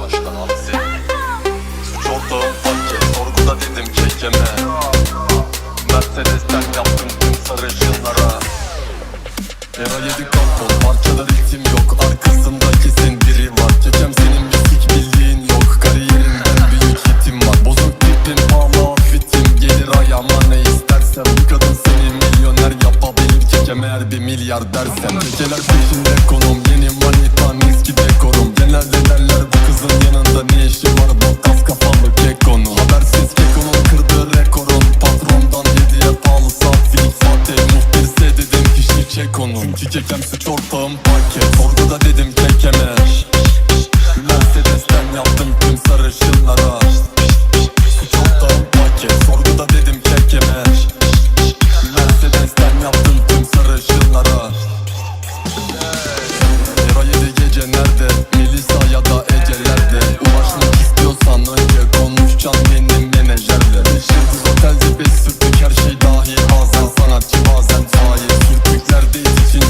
baştan abisi Suç ortağım fakir Sorguda dedim kekeme. Mercedes'ten yaptım tüm sarışınlara Era yedi kapon Parçada ritim yok. Arkasında kesin biri var. Kekem senin bir sik bildiğin yok. Kariyerinden milyar dersem Kekeler peşinde konum. Yeni manitan eski dekorum. Genelde derler bu kızın yanında ne işi var? Bu kas kafalı kekonu Habersiz kekonun kırdığı rekorun Patrondan hediye pahalı saat Philip Fatih. Muhbirse dedim kişi çek onu Çünkü kekem suç ortağım paket. Sorguda dedim kekeme. Mercedes'ten yaptım tüm sarışınlara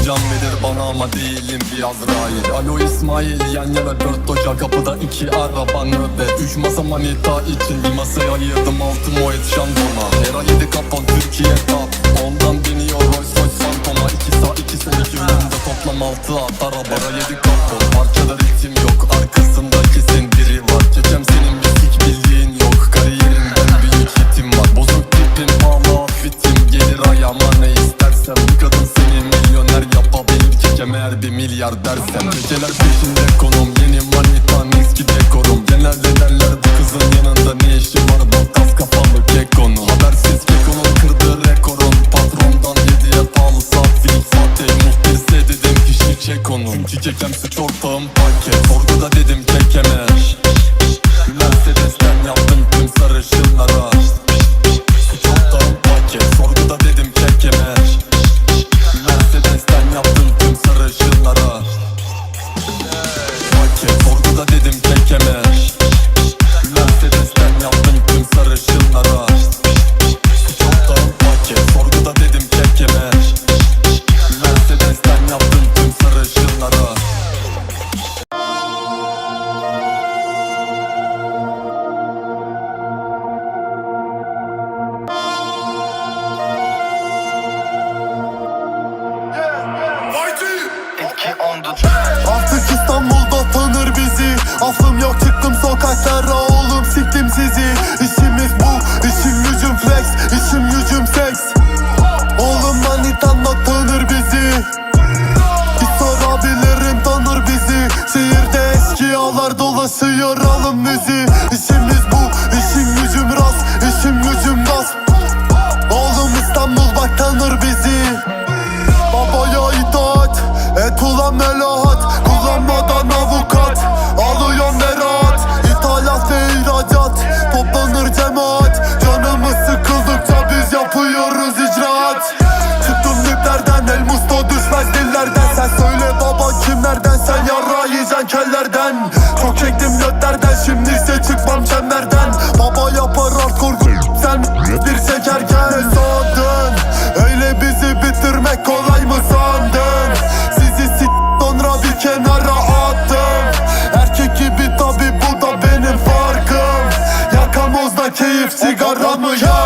can verir bana ama değilim bir Azrail Alo İsmail yan yana dört doca kapıda iki araba nöbet Üç masa manita için bir masaya ayırdım altı moet şandona Era yedi kapan Türkiye tap. Ondan biniyor Rolls Royce Phantom'a. İki sağ iki sol iki önümde toplam altı at. Araba Era yedi kapon parçada ritim yok Arkasında kesin var. Kekem senin bir sik bildiğin eğer bir milyar dersem Kekeler peşinde konum Yeni manitan eski dekorum. Genelde derler bu kızın yanında ne işi var Bu? Kas kafalı kekonu Habersiz kekonun kırdığı rekorun. Patrondan hediye pahalı saat Philip Fatih muhbirse dedim kişi çek onu. Çünkü kekem suç ortağım paket Artık İstanbul'da tanır bizi. Afım yok çıktım sokaklara oğlum siktim sizi Ne sandın? Öyle bizi bitirmek kolay mı sandın? Sizi sit sonra bir kenara attım. Erkek gibi tabi bu da benim farkım. Yakamozda keyif sigaramı yak